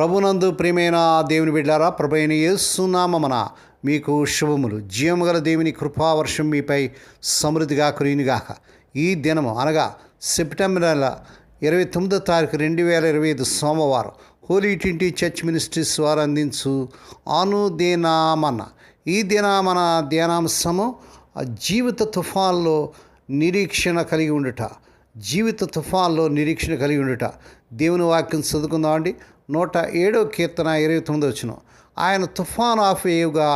ప్రభునందు ప్రియమైన దేవుని బిడ్డారా ప్రభైన యేసునామన మీకు శుభములు. జీవముగల దేవుని కృపావర్షం మీపై సమృద్ధిగా కురియునిగాక. ఈ దినము అనగా సెప్టెంబర్ నెల ఇరవై తొమ్మిదో తారీఖు రెండు వేల ఇరవై ఐదు సోమవారం హోలీ టింటి చర్చ్ మినిస్ట్రీస్ వారు అందించు అనుదేనామన. ఈ దినామన ధ్యానాంశము జీవిత తుఫాన్లో నిరీక్షణ కలిగి ఉండుట. జీవిత తుఫాన్లో నిరీక్షణ కలిగి ఉండుట. దేవుని వాక్యం చదువుకుందామండి. నూట ఏడో కీర్తన ఇరవై తొమ్మిది వచ్చిన ఆయన తుఫాను వేయుగా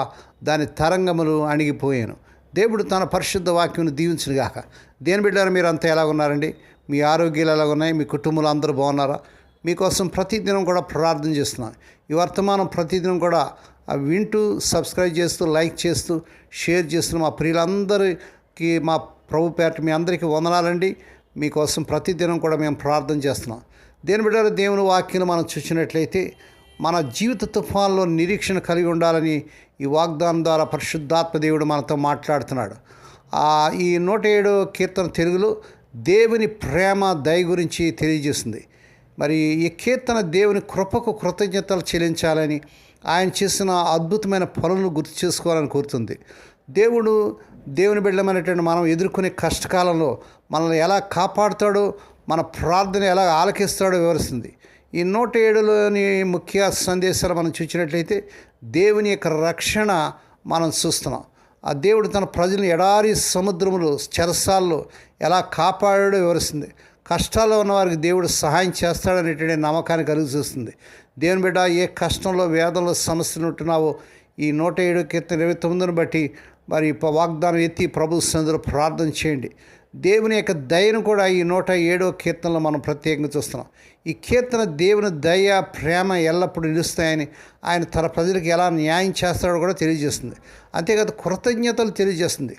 దాని తరంగములు అణిగిపోయాను. దేవుడు తన పరిశుద్ధ వాక్యం దీవించుగాక దేని బిడ్డారు మీరు అంతా ఎలా ఉన్నారండి? మీ ఆరోగ్యాలు ఎలా ఉన్నాయి? మీ కుటుంబాలు అందరూ బాగున్నారా? మీకోసం ప్రతిదినం కూడా ప్రార్థన చేస్తున్నాను ఈ వర్తమానం ప్రతిదినం కూడా వింటూ సబ్స్క్రైబ్ చేస్తూ లైక్ చేస్తూ షేర్ చేస్తున్న మా ప్రియులందరికీ మా ప్రభు పేట మీ అందరికీ వందనాలండి. మీకోసం ప్రతిదినం కూడా మేము ప్రార్థన చేస్తున్నాం. దేని బిడ్డ దేవుని వాక్యను మనం చూసినట్లయితే మన జీవిత తుఫాన్లో నిరీక్షణ కలిగి ఉండాలని ఈ వాగ్దానం ద్వారా పరిశుద్ధాత్మ దేవుడు మనతో మాట్లాడుతున్నాడు. ఈ నూట ఏడు కీర్తన తెలుగులో దేవుని ప్రేమ దయ గురించి తెలియజేస్తుంది. మరి ఈ కీర్తన దేవుని కృపకు కృతజ్ఞతలు చెల్లించాలని ఆయన చేసిన అద్భుతమైన పనులను గుర్తు చేసుకోవాలని కోరుతుంది. దేవుడు దేవుని బిడ్డమైనటువంటి మనం ఎదుర్కొనే కష్టకాలంలో మనల్ని ఎలా కాపాడుతాడో మన ప్రార్థన ఎలా ఆలకిస్తాడో వివరిస్తుంది. ఈ నూట ఏడులోని ముఖ్య సందేశాలు మనం చూసినట్లయితే దేవుని యొక్క రక్షణ మనం చూస్తున్నాం. ఆ దేవుడు తన ప్రజలను ఎడారి సముద్రములు చెరసాల్లో ఎలా కాపాడాడో వివరిస్తుంది. కష్టాల్లో ఉన్నవారికి దేవుడు సహాయం చేస్తాడనేటువంటి నమ్మకాన్ని కలిగి చూస్తుంది. దేవుని బిడ్డ ఏ కష్టంలో వేదంలో సమస్యలు ఉంటున్నావో ఈ నూట ఏడు కీర్తన ఇరవై తొమ్మిదిని బట్టి మరి వాగ్దానం ఎత్తి ప్రభు సందులో ప్రార్థన చేయండి. దేవుని యొక్క దయను కూడా ఈ నూట ఏడో కీర్తనలో మనం ప్రత్యేకంగా చూస్తున్నాం. ఈ కీర్తన దేవుని దయ ప్రేమ ఎల్లప్పుడూ నిలుస్తాయని ఆయన తన ప్రజలకు ఎలా న్యాయం చేస్తాడో కూడా తెలియజేస్తుంది. అంతేకాదు కృతజ్ఞతలు తెలియజేస్తుంది.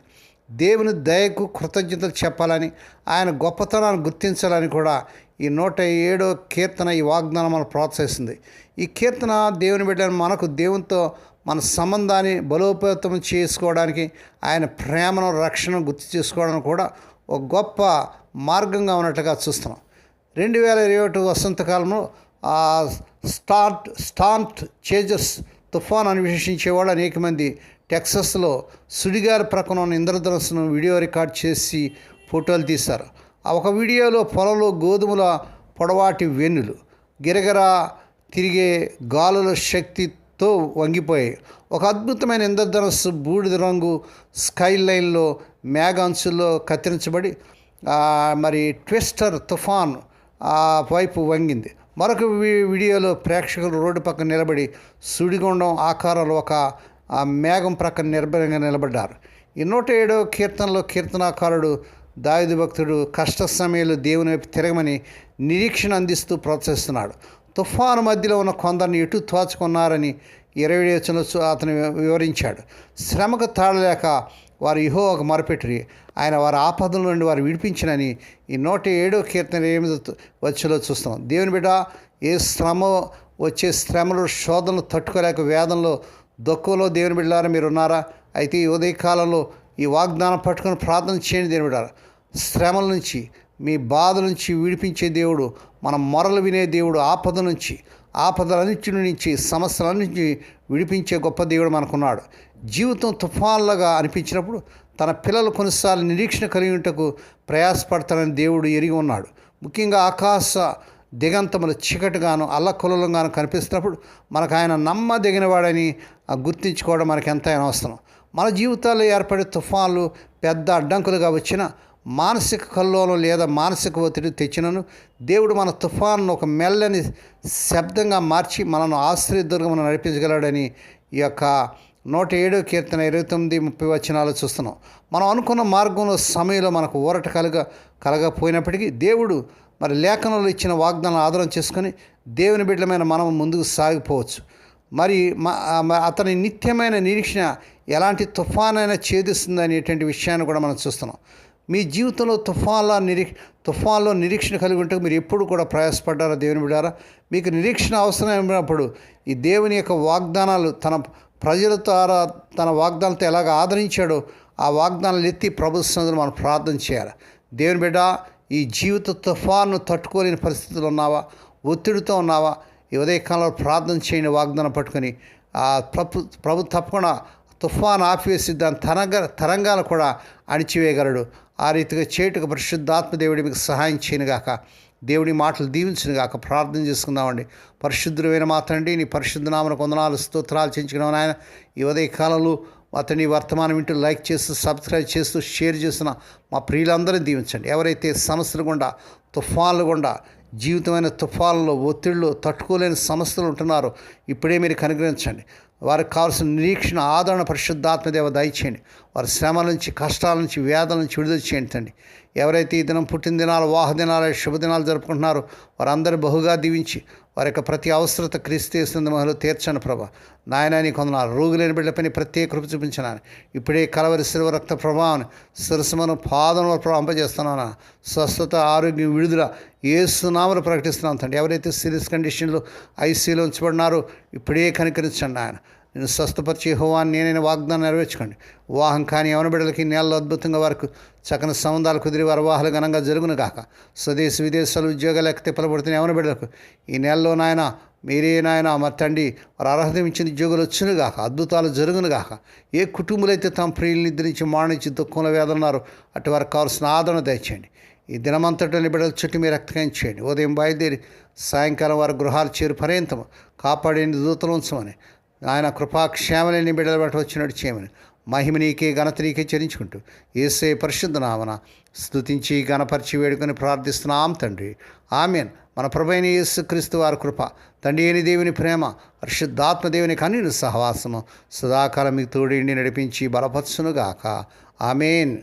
దేవుని దయకు కృతజ్ఞతలు చెప్పాలని ఆయన గొప్పతనాన్ని గుర్తించాలని కూడా ఈ నూట ఏడో కీర్తన ఈ వాగ్దానం మనం ప్రోత్సహిస్తుంది. ఈ కీర్తన దేవుని బిడ్డను మనకు దేవునితో మన సంబంధాన్ని బలోపేతం చేసుకోవడానికి ఆయన ప్రేమను రక్షణను గుర్తు చేసుకోవడానికి కూడా ఒక గొప్ప మార్గంగా ఉన్నట్టుగా చూస్తున్నాం. రెండు వేల ఇరవై ఒకటి వసంతకాలంలో స్టార్ట్ స్టాంట్ చేజెస్ తుఫాన్ అన్వేషించేవాళ్ళు అనేక మంది. టెక్సస్లో సుడిగారి ప్రక్కన ఉన్న వీడియో రికార్డ్ చేసి ఫోటోలు తీశారు. ఆ ఒక వీడియోలో పొలంలో గోధుమల పొడవాటి వెన్నులు గిరగిరా తిరిగే గాలుల శక్తి తో వంగిపోయాయి. ఒక అద్భుతమైన ఇంద్రధనస్సు బూడిద రంగు స్కై లైన్లో మేఘాంశుల్లో కత్తిరించబడి మరి ట్విస్టర్ తుఫాన్ ఆ వైపు వంగింది. మరొక వీడియోలో ప్రేక్షకులు రోడ్డు పక్కన నిలబడి సుడిగుండం ఆకారంలో ఒక మేఘం ప్రక్కన నిర్భయంగా నిలబడ్డారు. ఈ నూట ఏడవ కీర్తనలో కీర్తనాకారుడు దాయుదు భక్తుడు కష్ట సమయంలో దేవుని వైపు తిరగమని నిరీక్షణ అందిస్తూ ప్రోత్సహిస్తున్నాడు తుఫాను మధ్యలో ఉన్న కొందరిని ఎటు తోచుకున్నారని ఇరవై వచ్చిన అతను వివరించాడు. శ్రమకు తాళలేక వారు ఇహో ఒక మొరపెట్టి ఆయన వారి ఆపదల నుండి వారు విడిపించినని ఈ నూట ఏడో కీర్తన ఎనిమిది వచ్చేలో చూస్తున్నాం. దేవుని బిడ్డ ఏ శ్రమ వచ్చే శ్రమలు శోధనలు తట్టుకోలేక వేదంలో దుఃఖంలో దేవుని బిడ్డారా మీరు ఉన్నారా అయితే ఈ ఉదయకాలంలో ఈ వాగ్దానం పట్టుకొని ప్రార్థన చేయండి దేవుని బిడ్డారా శ్రమల నుంచి మీ బాధ నుంచి విడిపించే దేవుడు మన మొరలు వినే దేవుడు ఆపద నుంచి ఆపదలన్నింటి నుంచి సమస్యలన్నింటి విడిపించే గొప్ప దేవుడు మనకున్నాడు. జీవితం తుఫాన్లుగా అనిపించినప్పుడు తన పిల్లలు కొన్నిసార్లు నిరీక్షణ కలిగి ఉంటకు ప్రయాసపడతానని దేవుడు ఎరిగి ఉన్నాడు. ముఖ్యంగా ఆకాశ దిగంతములు చీకటిగాను అల్లకొలంగాను కనిపిస్తున్నప్పుడు మనకు ఆయన నమ్మదగినవాడని గుర్తించుకోవడం మనకి ఎంతైనా అవసరం మన జీవితాల్లో ఏర్పడే తుఫాన్లు పెద్ద అడ్డంకులుగా వచ్చిన మానసిక కల్లోలం లేదా మానసిక ఒత్తిడి తెచ్చినను. దేవుడు మన తుఫాన్ను ఒక మెల్లని శబ్దంగా మార్చి మనను ఆశ్రయదుర్గమును నడిపించగలడని ఈ యొక్క నూట ఏడో కీర్తన ఇరవై తొమ్మిది ముప్పై వచనాలు చూస్తున్నాం. మనం అనుకున్న మార్గంలో సమయంలో మనకు ఊరట కలగ కలగపోయినప్పటికీ దేవుడు మరి లేఖనంలో ఇచ్చిన వాగ్దానం ఆధారం చేసుకొని దేవుని బిడ్డలమైన మనం ముందుకు సాగిపోవచ్చు. మరి మ- అతని నిత్యమైన నిరీక్షణ ఎలాంటి తుఫానైనా ఛేదిస్తుంది అనేటువంటి విషయాన్ని కూడా మనం చూస్తున్నాం. మీ జీవితంలో తుఫాన్లా నిరీ తుఫాన్లో నిరీక్షణ కలిగి ఉంటే మీరు ఎప్పుడు కూడా ప్రయాసపడ్డారా దేవుని బిడారా మీకు నిరీక్షణ అవసరమైనప్పుడు ఈ దేవుని యొక్క వాగ్దానాలు తన ప్రజల ద్వారా తన వాగ్దానాలతో ఎలాగ ఆదరించాడో ఆ వాగ్దానాలు ఎత్తి ప్రభు మనం ప్రార్థన చేయాలి. దేవుని బిడ్డ ఈ జీవిత తుఫాను తట్టుకోలేని పరిస్థితులు ఉన్నావా? ఒత్తిడితో ఉన్నావా? ఈ ఉదయకాలంలో ప్రార్థన చేయని వాగ్దానం పట్టుకొని ఆ ప్రభు ప్రభు తప్పకుండా తుఫాన్ ఆపివేసి దాని తరంగ తరంగాలు కూడా అణిచివేయగలడు. ఆ రీతిగా చేటుకు పరిశుద్ధాత్మ దేవుడి మీకు సహాయం చేయనుగాక. దేవుడి మాటలు దీవించిన గాక ప్రార్థన చేసుకుందామండి. పరిశుద్ధుడైన మాత్రండి నీ పరిశుద్ధ నామన కొందనాలు స్తోత్రాలు చేయించుకున్నాం నాయన. ఈ ఉదయ కాలంలో అతని వర్తమానం వింటూ లైక్ చేస్తూ సబ్స్క్రైబ్ చేస్తూ షేర్ చేస్తున్న మా ప్రియులందరినీ దీవించండి. ఎవరైతే సమస్యలు గుండా తుఫాన్లు గుండా జీవితమైన తుఫాన్లో ఒత్తిళ్ళు తట్టుకోలేని సమస్యలు ఉంటున్నారో ఇప్పుడే మీరు కనుగ్రహించండి వారికి కావాల్సిన నిరీక్షణ ఆదరణ పరిశుద్ధాత్మదేవ దయచేయండి వారి శ్రమల నుంచి కష్టాల నుంచి వేదల నుంచి విడుదల చేయండి తండ్రి. ఎవరైతే ఈ దినం పుట్టినదినాలు వాహదినాలు శుభదినాలు జరుపుకుంటున్నారో వారందరూ బహుగా దీవించి వారి యొక్క ప్రతి అవసరత క్రీస్తేస్తుంది మహిళ తీర్చను ప్రభా. నాయన నీ కొందనాలు రోగులేని బిడ్డపైన ప్రత్యేక కృప చూపించినాను ఇప్పుడే కలవరి శిల్వ రక్త ప్రభావం శిరసమను పాదం ప్రవంపజేస్తున్నాను స్వస్థత ఆరోగ్యం విడుదల ఏ సునామలు ప్రకటిస్తున్నాం తండ్రి. ఎవరైతే సీరియస్ కండిషన్లో ఐసీలో ఉంచబడినారో ఇప్పుడే కనికరించండి ఆయన నేను స్వస్థపరిచి హోవాన్ని నేనైనా వాగ్దానం నెరవేర్చుకోండి. వివాహం కానీ యవన బిడ్డలకి నెలలో అద్భుతంగా వారికి చక్కని సంబంధాలు కుదిరి వారి వివాహాలు ఘనంగా జరుగును గాక. స్వదేశ విదేశాలు ఉద్యోగాలు ఎక్క పిలబడుతున్న యవన బిడ్డలకు ఈ నెలలో నాయన మీరే నాయన మర్తండి తండ్రి వారు అర్హత ఇచ్చిన ఉద్యోగులు వచ్చును గాక అద్భుతాలు జరుగును గాక. ఏ కుటుంబాలైతే తమ ప్రియుల్ని నిద్రించి మాణించి దుఃఖంలో వేదన్నారు అటు వారికి కావాల్సిన ఆదరణ దయచేయండి. ఈ దినమంతటిని బిడ్డల చుట్టూ మీరు రక్తకం చేయండి. ఉదయం బయలుదేరి సాయంకాలం వారి గృహాలు చేరు పర్యంతం కాపాడేని దూతలు ఉంచమని ఆయన కృపాక్షేమలేని బిడ్డల బట్టి వచ్చినట్టు చేయమని. మహిమ నీకే ఘనత నీకే చరించుకుంటూ ఏసే పరిశుద్ధ నామన స్తుతించి గణపరిచి వేడుకొని ప్రార్థిస్తున్నాం తండ్రి. ఆమెన్. మన ప్రభైన యేసు క్రీస్తు వారి కృప తండ్రి అయిన దేవుని ప్రేమ పరిశుద్ధాత్మ దేవుని కన్నీని సహవాసము సదాకాలం మీకు తోడిండి నడిపించి బలపరచునుగాక. ఆమెన్.